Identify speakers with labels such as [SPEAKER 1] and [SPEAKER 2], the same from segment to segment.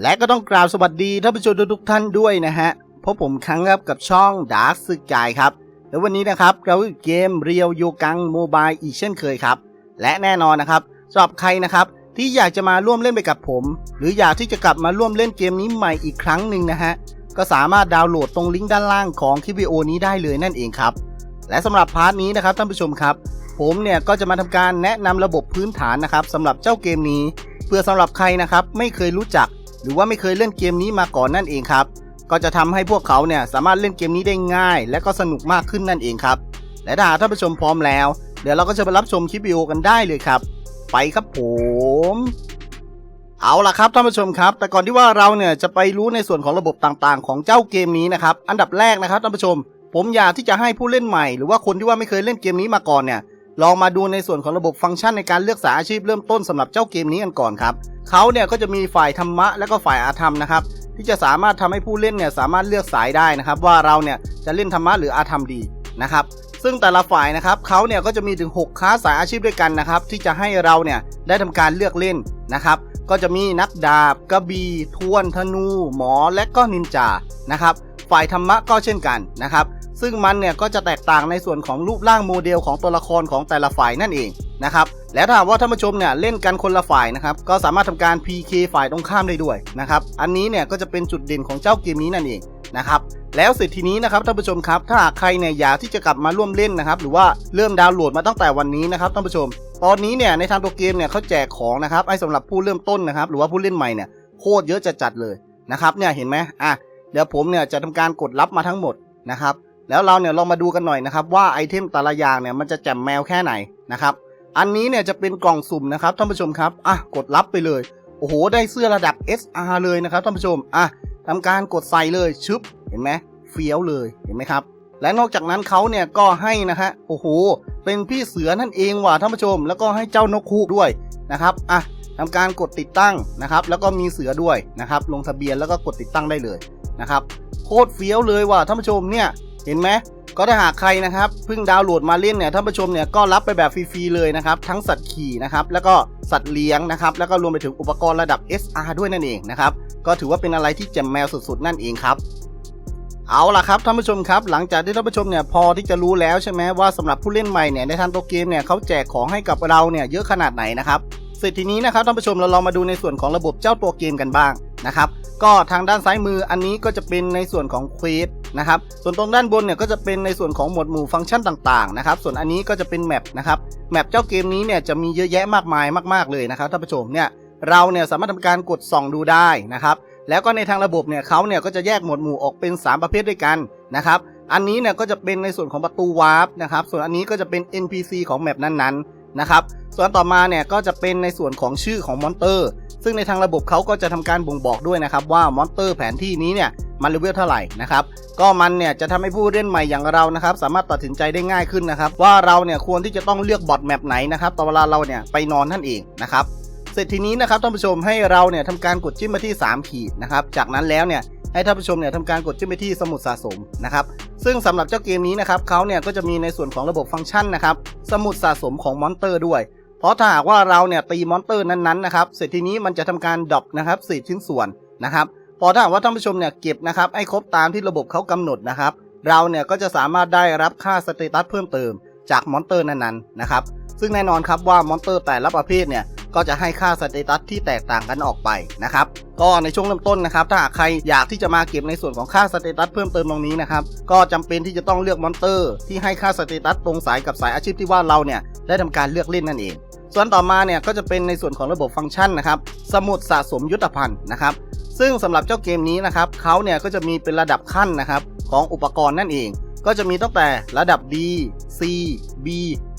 [SPEAKER 1] และก็ต้องกราบสวัสดีท่านผู้ชมทุกท่านด้วยนะฮะพบผมครั้งครับกับช่อง Dark สึกกายครับ แล้ววันนี้นะครับเราอยู่เกมเรียวโยกังโมบายอีกเช่นเคยครับ และแน่นอนนะครับสำหรับใครนะครับที่อยากจะมาร่วมเล่นไปกับผม หรืออยากที่จะกลับมาร่วมเล่นเกมนี้ใหม่อีกครั้งหนึ่งนะฮะก็สามารถดาวน์โหลดตรงลิงก์ด้านล่างของคลิปวิดีโอนี้ได้เลยนั่นเองครับ และสำหรับพาร์ทนี้นะครับท่านผู้ชมครับ ผมเนี่ยก็จะมาทำการแนะนำระบบพื้นฐานนะครับสำหรับเจ้าเกมนี้ เพื่อสำหรับใครนะครับไม่เคยรู้จัก หรือว่าไม่เคยเล่นเกมนี้มาก่อนนั่นเองครับ ก็จะทำให้พวกเขาเนี่ยสามารถเล่นเกมนี้ได้ง่าย และก็สนุกมากขึ้นนั่นเองครับ และถ้าท่านผู้ชมพร้อมแล้ว เดี๋ยวเราก็จะไปรับชมคลิปวิดีโอกันได้เลยครับ ไปครับผม เอาล่ะครับท่านผู้ชมครับ แต่ก่อนที่ว่าเราเนี่ยจะไปรู้ในส่วนของระบบต่างๆ ของเจ้าเกมนี้นะครับ อันดับแรกนะครับท่านผู้ชม ผมอยากที่จะให้ผู้เล่นใหม่ หรือว่าคนที่ว่าไม่เคยเล่นเกมนี้มาก่อนเนี่ย ลองมาดูในส่วนของระบบฟังก์ชันในการเลือกสายอาชีพเริ่มต้นสำหรับเจ้าเกมนี้กันก่อนครับเขาเนี่ยก็จะมีฝ่ายธรรมะและก็ฝ่ายอาธรรมนะครับที่จะสามารถทำให้ผู้เล่นเนี่ยสามารถเลือกสายได้นะครับ ว่าเราเนี่ยจะเล่นธรรมะหรืออาธรรมดีนะครับซึ่งแต่ละฝ่ายนะครับเขาเนี่ยก็จะมีถึง 6คลาสสายอาชีพด้วยกันนะครับ ที่จะให้เราเนี่ยได้ทำการเลือกเล่นนะครับ ก็จะมีนักดาบกระบี่ทวนธนู หมอและก็นินจานะครับ ฝ่ายธรรมะก็เช่นกันนะครับ ซึ่งมันเนี่ยก็จะแตกต่างในส่วนของรูปร่างโมเดลของตัวละครของแต่ละฝ่ายนั่นเองนะครับแล้วถ้าว่าท่านผู้ชมเนี่ยเล่นกันคนละฝ่ายนะครับก็สามารถทำการ PK ฝ่ายตรงข้ามได้ด้วยนะครับอันนี้เนี่ยก็จะเป็นจุดเด่นของเจ้าเกมนี้นั่นเองนะครับแล้วเสร็จทีนี้นะครับท่านผู้ชมครับถ้าหากใครเนี่ยอยากที่จะกลับมาร่วมเล่นนะครับหรือว่าเริ่มดาวน์โหลดมาตั้งแต่วันนี้นะครับท่านผู้ชม ตอนนี้เนี่ยในทางตัวเกมเนี่ยเขาแจกของนะครับให้สำหรับผู้เริ่มต้นนะครับหรือว่าผู้เล่นใหม่เนี่ยโคตรเยอะจัดเลยนะครับเนี่ยเห็นไหมอะเดี๋ยวผมเนี่ยจะทำการกดรับมาทั้งหมดนะครับ แล้วเราเนี่ยลองมาดูกันหน่อยนะครับว่าไอเทมแต่ละอย่างเนี่ยมันจะแจ่มแมวแค่ไหนนะครับอันนี้เนี่ยจะเป็นกล่องสุ่มนะครับท่านผู้ชมครับอะกดรับไปเลยโอ้โหได้เสื้อระดับ SR เลยนะครับท่านผู้ชมอะทำการกดใส่เลยชึบเห็นไหมเฟี้ยวเลยเห็นไหมครับและนอกจากนั้นเขาเนี่ยก็ให้นะฮะโอ้โห เป็นพี่เสือนั่นเองว่ะท่านผู้ชม แล้วก็ให้เจ้านกฮูกด้วยนะครับอะทำการกดติดตั้งนะครับ แล้วก็มีเสือด้วยนะครับ ลงทะเบียนแล้วก็กดติดตั้งได้เลยนะครับโคตรเฟี้ยวเลยว่ะท่านผู้ชมเนี่ย เห็นไหมก็ถ้าหากใครนะครับเพิ่งดาวน์โหลดมาเล่นเนี่ยท่านผู้ชมเนี่ยก็รับไปแบบฟรีๆเลยนะครับ ทั้งสัตว์ขี่นะครับแล้วก็สัตว์เลี้ยงนะครับแล้วก็รวมไปถึงอุปกรณ์ระดับ SR ด้วยนั่นเองนะครับก็ถือว่าเป็นอะไรที่แจ่มแมวสุดๆนั่นเองครับเอาล่ะครับท่านผู้ชมครับ หลังจากที่ท่านผู้ชมเนี่ยพอที่จะรู้แล้วใช่ไหมว่าสำหรับผู้เล่นใหม่เนี่ยในทางตัวเกมเนี่ยเขาแจกของให้กับเราเนี่ยเยอะขนาดไหนนะครับเสร็จทีนี้นะครับท่านผู้ชมเราลองมาดูในส่วนของระบบเจ้าตัวเกมกันบ้าง นะครับ ก็ทางด้านซ้ายมืออันนี้ก็จะเป็นในส่วนของเควสนะครับ ส่วนตรงด้านบนเนี่ยก็จะเป็นในส่วนของหมวดหมู่ฟังก์ชันต่างๆนะครับ ส่วนอันนี้ก็จะเป็นแมปนะครับ แมปเจ้าเกมนี้เนี่ยจะมีเยอะแยะมากมายมาก ๆเลยนะครับท่านผู้ชมเนี่ยเราเนี่ยสามารถทำการกดส่องดูได้นะครับ แล้วก็ในทางระบบเนี่ยเขาเนี่ยก็จะแยกหมวดหมู่ออกเป็น 3 ประเภทด้วยกันนะครับ อันนี้เนี่ยก็จะเป็นในส่วนของประตูวาร์ปนะครับ ส่วนอันนี้ก็จะเป็น NPC ของแมปนั้นๆนะครับ ส่วนต่อมาเนี่ยก็จะเป็นในส่วนของชื่อของมอนเตอร์ ซึ่งในทางระบบเขาก็จะทำการบ่งบอกด้วยนะครับว่ามอนเตอร์แผนที่นี้เนี่ยมันเลเวลเท่าไหร่นะครับก็มันเนี่ยจะทำให้ผู้เล่นใหม่อย่างเรานะครับสามารถตัดสินใจได้ง่ายขึ้นนะครับว่าเราเนี่ยควรที่จะต้องเลือกบอทแมปไหนนะครับตอนเวลาเราเนี่ยไปนอนนั่นเองนะครับเสร็จทีนี้นะครับท่านผู้ชมให้เราเนี่ยทำการกดจิ้มมาที่ 3 ขีดนะครับจากนั้นแล้วเนี่ยให้ท่านผู้ชมเนี่ยทำการกดจิ้มไปที่สมุดสะสมนะครับซึ่งสำหรับเจ้าเกมนี้นะครับเขาเนี่ยก็จะมีในส่วนของระบบฟังก์ชันนะครับสมุดสะสมของมอนเตอร์ด้วย เพราะถ้าหากว่าเราเนี่ยตีมอนเตอร์นั้นๆนะครับเสร็จทีนี้มันจะทำการดรอปนะครับเศษชิ้นส่วนนะครับพอถ้าหากว่าท่านผู้ชมเนี่ยเก็บนะครับให้ครบตามที่ระบบเขากำหนดนะครับเราเนี่ยก็จะสามารถได้รับค่าสเตตัสเพิ่มเติมจากมอนเตอร์นั้นๆนะครับซึ่งแน่นอนครับว่ามอนเตอร์แต่ละประเภทเนี่ยก็จะให้ค่าสเตตัสที่แตกต่างกันออกไปนะครับก็ในช่วงเริ่มต้นนะครับถ้าหากใครอยากที่จะมาเก็บในส่วนของค่าสเตตัสเพิ่มเติมตรงนี้นะครับก็จำเป็นที่จะต้องเลือกมอนเตอร์ที่ให้ค่าสเตตัสตรงสายกับสายอาชีพที่ว่าเราเนี่ยได้ทำการเลือกเล่นนั่นเอง ส่วนต่อมาเนี่ยก็จะเป็นในส่วนของระบบฟังก์ชันนะครับ สมุดสะสมยุทธภัณฑ์นะครับ ซึ่งสำหรับเจ้าเกมนี้นะครับเขาเนี่ยก็จะมีเป็นระดับขั้นนะครับของอุปกรณ์นั่นเอง ก็จะมีตั้งแต่ระดับ D C B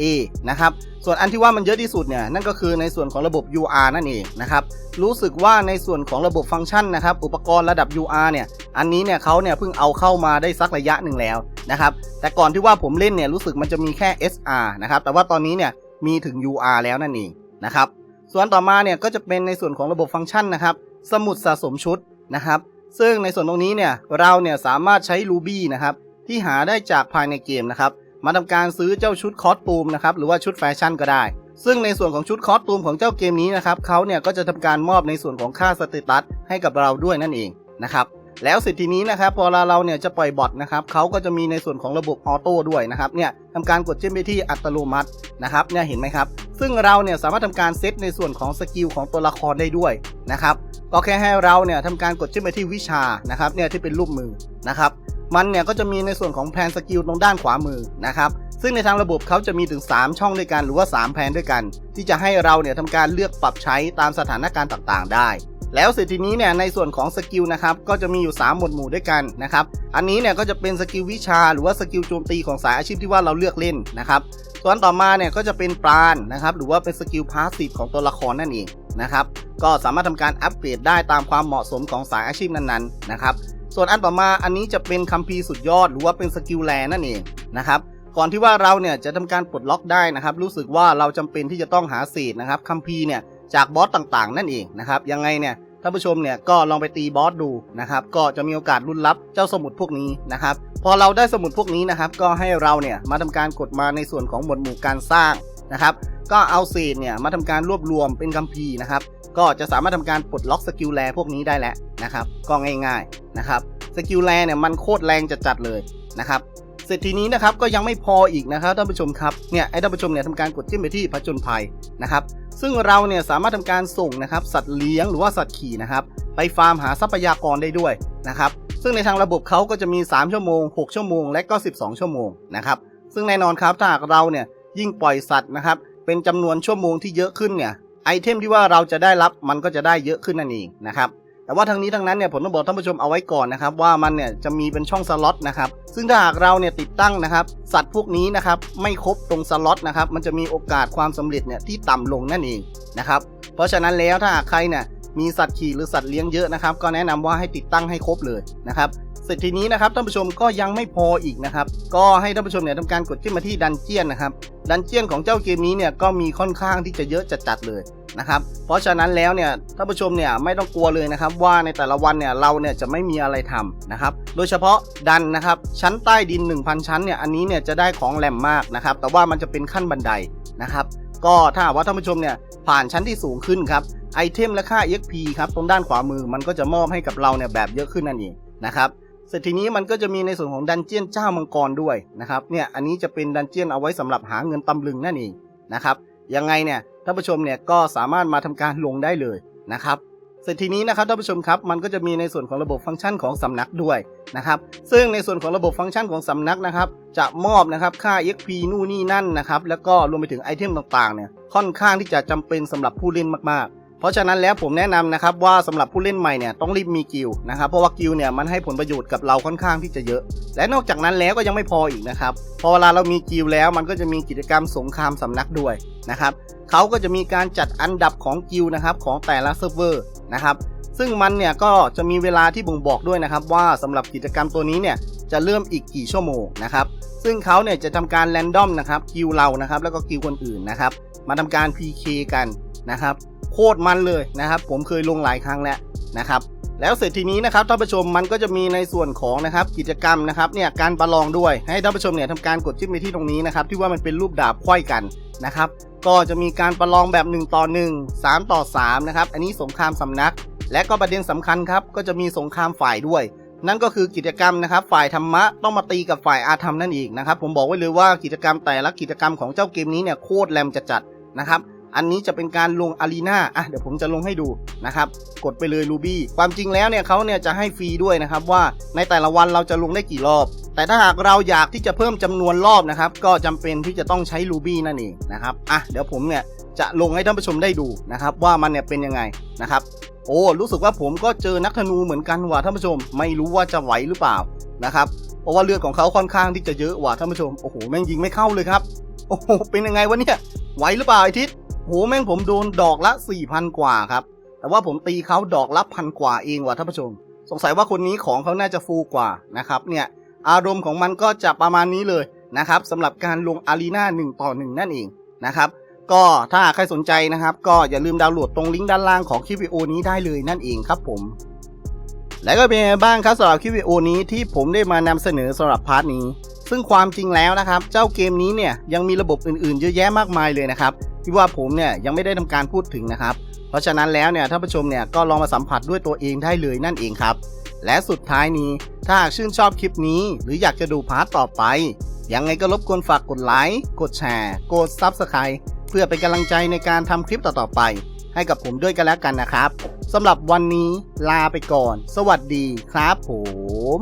[SPEAKER 1] A นะครับ ส่วนอันที่ว่ามันเยอะที่สุดเนี่ยนั่นก็คือในส่วนของระบบ UR นั่นเองนะครับ รู้สึกว่าในส่วนของระบบฟังก์ชันนะครับ อุปกรณ์ระดับ UR เนี่ย อันนี้เนี่ยเขาเนี่ยเพิ่งเอาเข้ามาได้สักระยะหนึ่งแล้วนะครับ แต่ก่อนที่ว่าผมเล่นเนี่ยรู้สึกมันจะมีแค่ SR นะครับ แต่ว่าตอนนี้เนี่ย มีถึง UR แล้วนั่นเองนะครับ ส่วนต่อมาเนี่ยก็จะเป็นในส่วนของระบบฟังก์ชันนะครับ สมุดสะสมชุดนะครับ ซึ่งในส่วนตรงนี้เนี่ยเราเนี่ยสามารถใช้ Ruby นะครับที่หาได้จากภายในเกมนะครับ มาทำการซื้อเจ้าชุดคอสตูมนะครับหรือว่าชุดแฟชั่นก็ได้ ซึ่งในส่วนของชุดคอสตูมของเจ้าเกมนี้นะครับเขาเนี่ยก็จะทำการมอบในส่วนของค่าสเตตัสให้กับเราด้วยนั่นเองนะครับ แล้วสิทธินี้นะครับพอเราเราเนี่ยจะปล่อยบอทนะครับเขาก็จะมีในส่วนของระบบออโต้ด้วยนะครับเนี่ยทำการกดจิ้มไปที่อัตโนมัตินะครับเนี่ยเห็นไหมครับ ซึ่งเราเนี่ยสามารถทำการเซตในส่วนของสกิลของตัวละครได้ด้วยนะครับก็แค่ให้เราเนี่ยทำการกดจิ้มไปที่วิชานะครับเนี่ยที่เป็นรูปมือนะครับมันเนี่ยก็จะมีในส่วนของแผนสกิลตรงด้านขวามือนะครับซึ่งในทางระบบเขาจะมีถึง 3 ช่องด้วยกันหรือว่า 3แผนด้วยกัน ที่จะให้เราเนี่ยทำการเลือกปรับใช้ตามสถานการณ์ต่างๆ ได้ แล้วเสร็จทีนี้เนี่ยในส่วนของสกิลนะครับก็จะมีอยู่ 3 หมวดหมู่ด้วยกันนะครับอันนี้เนี่ยก็จะเป็นสกิลวิชาหรือว่าสกิลโจมตีของสายอาชีพที่ว่าเราเลือกเล่นนะครับส่วนต่อมาเนี่ยก็จะเป็นปราณนะครับหรือว่าเป็นสกิลพาสซีฟของตัวละครนั่นเองนะครับก็สามารถทำการอัปเกรดได้ตามความเหมาะสมของสายอาชีพนั้นๆนะครับส่วนอันต่อมาอันนี้จะเป็นคัมภีร์สุดยอด หรือว่าเป็นสกิลแลนั่นเองนะครับก่อนที่ว่าเราเนี่ยจะทำการปลดล็อกได้นะครับรู้สึกว่าเราจำเป็นที่จะต้องหาเศษนะครับคัมภีร์เนี่ย จากบอสต่างๆ นั่นเองนะครับยังไงเนี่ยท่านผู้ชมเนี่ยก็ลองไปตีบอสดูนะครับก็จะมีโอกาสรุ่นรับเจ้าสมุดพวกนี้นะครับพอเราได้สมุดพวกนี้นะครับก็ให้เราเนี่ยมาทำการกดมาในส่วนของหมวดหมู่การสร้างนะครับก็เอาเศษเนี่ยมาทำการรวบรวมเป็นคัมภีร์นะครับก็จะสามารถทำการปลดล็อกสกิลแรพวกนี้ได้แล้วนะครับก็ง่ายๆนะครับสกิลแรเนี่ยมันโคตรแรงจัดๆเลยนะครับเสร็จทีนี้นะครับก็ยังไม่พออีกนะครับท่านผู้ชมครับเนี่ยไอ้ท่านผู้ชมเนี่ยทำการกดจิ้มไปที่ผจญภัยนะครับ ซึ่งเราเนี่ยสามารถทำการส่งนะครับสัตว์เลี้ยงหรือว่าสัตว์ขี่นะครับไปฟาร์มหาทรัพยากรได้ด้วยนะครับซึ่งในทางระบบเขาก็จะมี 3 ชั่วโมง 6 ชั่วโมง และก็ 12 ชั่วโมงนะครับซึ่งแน่นอนครับถ้าหากเราเนี่ยยิ่งปล่อยสัตว์นะครับเป็นจำนวนชั่วโมงที่เยอะขึ้นเนี่ยไอเทมที่ว่าเราจะได้รับมันก็จะได้เยอะขึ้นนั่นเองนะครับ แต่ว่าทั้งนี้ทั้งนั้นเนี่ยผมต้องบอกท่านผู้ชมเอาไว้ก่อนนะครับว่ามันเนี่ยจะมีเป็นช่องสล็อตนะครับซึ่งถ้าหากเราเนี่ยติดตั้งนะครับสัตว์พวกนี้นะครับไม่ครบตรงสล็อตนะครับมันจะมีโอกาสความสำเร็จเนี่ยที่ต่ำลงนั่นเองนะครับเพราะฉะนั้นแล้วถ้าหากใครเนี่ยมีสัตว์ขี่หรือสัตว์เลี้ยงเยอะนะครับก็แนะนำว่าให้ติดตั้งให้ครบเลยนะครับ เสร็จทีนี้นะครับท่านผู้ชมก็ยังไม่พออีกนะครับ ก็ให้ท่านผู้ชมเนี่ยทำการกดขึ้นมาที่ดันเจียนนะครับ ดันเจียนของเจ้าเกมนี้เนี่ยก็มีค่อนข้างที่จะเยอะจัดๆเลยนะครับ เพราะฉะนั้นแล้วเนี่ยท่านผู้ชมเนี่ยไม่ต้องกลัวเลยนะครับ ว่าในแต่ละวันเนี่ยเราเนี่ยจะไม่มีอะไรทำนะครับ โดยเฉพาะดันนะครับ ชั้นใต้ดิน 1,000 ชั้นเนี่ยอันนี้เนี่ยจะได้ของแหลมมากนะครับ แต่ว่ามันจะเป็นขั้นบันไดนะครับก็ถ้าว่าท่านผู้ชมเนี่ยผ่านชั้นที่สูงขึ้นครับไอเทมและค่า EXP ครับตรงด้านขวามือมันก็จะมอบให้กับเราเนี่ยแบบเยอะขึ้นนั่นเองนะครับ เสร็จทีนี้มันก็จะมีในส่วนของดันเจียนเจ้ามังกรด้วยนะครับเนี่ยอันนี้จะเป็นดันเจียนเอาไว้สำหรับหาเงินตำลึงนั่นเองนะครับยังไงเนี่ยท่านผู้ชมเนี่ยก็สามารถมาทำการลงได้เลยนะครับเสร็จทีนี้นะครับท่านผู้ชมครับมันก็จะมีในส่วนของระบบฟังก์ชันของสำนักด้วยนะครับซึ่งในส่วนของระบบฟังก์ชันของสำนักนะครับจะมอบนะครับค่า xp นู่นนี่นั่นนะครับแล้วก็รวมไปถึงไอเทมต่างๆเนี่ยค่อนข้างที่จะจำเป็นสำหรับผู้เล่นมากๆ เพราะฉะนั้นแล้วผมแนะนำนะครับว่าสำหรับผู้เล่นใหม่เนี่ยต้องรีบมีกิลนะครับเพราะว่ากิลเนี่ยมันให้ผลประโยชน์กับเราค่อนข้างที่จะเยอะ และนอกจากนั้นแล้วก็ยังไม่พออีกนะครับพอเวลาเรามีกิลแล้วมันก็จะมีกิจกรรมสงครามสำนักด้วยนะครับเขาก็จะมีการจัดอันดับของกิลนะครับของแต่ละเซิร์ฟเวอร์นะครับซึ่งมันเนี่ยก็จะมีเวลาที่บ่งบอกด้วยนะครับว่าสำหรับกิจกรรมตัวนี้เนี่ยจะเริ่มอีกกี่ชั่วโมงนะครับซึ่งเขาเนี่ยจะทำการแรนดอมนะครับกิลเรานะครับแล้วก็กิลคนอื่นนะครับมาทำการ PK กัน นะครับโคตรมันเลยนะครับ ผมเคยลงหลายครั้งแล้วนะครับ แล้วเสร็จทีนี้นะครับท่านผู้ชมมันก็จะมีในส่วนของนะครับกิจกรรมนะครับเนี่ยการประลองด้วยให้ท่านผู้ชมเนี่ยทำการกดจิ้มไปที่ตรงนี้นะครับที่ว่ามันเป็นรูปดาบไขว้กันนะครับ ก็จะมีการประลองแบบ 1 ต่อ 1 3 ต่อ3นะครับอันนี้สงครามสำนัก และก็ประเด็นสำคัญครับก็จะมีสงครามฝ่ายด้วยนั่นก็คือกิจกรรมนะครับ ฝ่ายธรรมะต้องมาตีกับฝ่ายอาธรรมนั่นเองนะครับ ผมบอกไว้เลยว่ากิจกรรมแต่ละกิจกรรมของเจ้าเกมนี้เนี่ยโคตรแรมจัดๆนะครับ อันนี้จะเป็นการลงอารีนาอะเดี๋ยวผมจะลงให้ดูนะครับ กดไปเลยรูบี้ความจริงแล้วเนี่ยเขาเนี่ยจะให้ฟรีด้วยนะครับว่าในแต่ละวันเราจะลงได้กี่รอบ แต่ถ้าหากเราอยากที่จะเพิ่มจำนวนรอบนะครับ ก็จำเป็นที่จะต้องใช้รูบี้นั่นเองนะครับอะเดี๋ยวผมเนี่ยจะลงให้ท่านผู้ชมได้ดูนะครับว่ามันเนี่ยเป็นยังไงนะครับ โอ้รู้สึกว่าผมก็เจอนักธนูเหมือนกันว่ะท่านผู้ชม ไม่รู้ว่าจะไหวหรือเปล่านะครับเพราะว่าเลือดของเขาค่อนข้างที่จะเยอะว่ะท่านผู้ชมโอ้โหแม่งยิงไม่เข้าเลยครับโอ้โหเป็นยังไงวะเนี่ยไหวหรือเปล่าไอทิศ โหแม่งผมโดนดอกละ4,000กว่าครับ แต่ว่าผมตีเขาดอกละพันกว่าเองว่ะท่านผู้ชม สงสัยว่าคนนี้ของเขาน่าจะฟูกว่านะครับเนี่ยอารมณ์ของมันก็จะประมาณนี้เลยนะครับสำหรับการลงอารีนา1ต่อ 1 นั่นเองนะครับก็ถ้าใครสนใจนะครับ ก็อย่าลืมดาวน์โหลดตรงลิงก์ด้านล่างของคลิปวิดีโอนี้ได้เลยนั่นเองครับผม และก็เป็นยังไงบ้างครับสำหรับคลิปวิดีโอนี้ที่ผมได้มานำเสนอสำหรับพาร์ทนี้ ซึ่งความจริงแล้วนะครับ เจ้าเกมนี้เนี่ยยังมีระบบอื่นๆ เยอะแยะมากมายเลยนะครับที่ว่าผมเนี่ยยังไม่ได้ทำการพูดถึงนะครับ เพราะฉะนั้นแล้วเนี่ยท่านผู้ชมเนี่ยก็ลองมาสัมผัสด้วยตัวเองได้เลยนั่นเองครับ และสุดท้ายนี้ถ้าหากชื่นชอบคลิปนี้ หรืออยากจะดูพาร์ทต่อไป ยังไงก็รบกวนฝากกดไลค์กดแชร์กด Subscribe เพื่อเป็นกำลังใจในการทำคลิปต่อๆไป ให้กับผมด้วยกันแล้วกันนะครับสำหรับวันนี้ลาไปก่อน สวัสดีครับผม